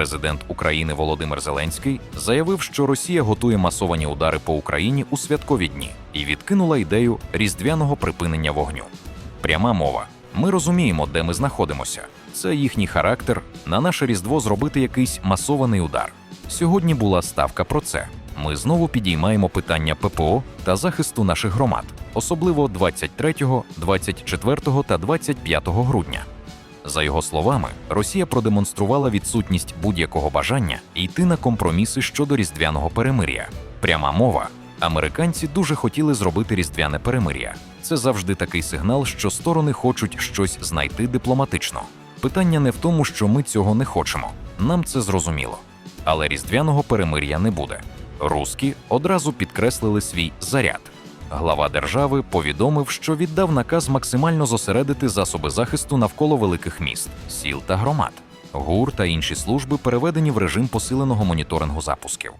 Президент України Володимир Зеленський заявив, що Росія готує масовані удари по Україні у святкові дні і відкинула ідею різдвяного припинення вогню. Пряма мова. Ми розуміємо, де ми знаходимося. Це їхній характер на наше різдво зробити якийсь масований удар. Сьогодні була ставка про це. Ми знову підіймаємо питання ППО та захисту наших громад, особливо 23, 24 та 25 грудня. За його словами, Росія продемонструвала відсутність будь-якого бажання йти на компроміси щодо різдвяного перемир'я. Пряма мова. Американці дуже хотіли зробити різдвяне перемир'я. Це завжди такий сигнал, що сторони хочуть щось знайти дипломатично. Питання не в тому, що ми цього не хочемо. Нам це зрозуміло. Але різдвяного перемир'я не буде. Руски одразу підкреслили свій заряд. Глава держави повідомив, що віддав наказ максимально зосередити засоби захисту навколо великих міст, сіл та громад. ГУР та інші служби переведені в режим посиленого моніторингу запусків.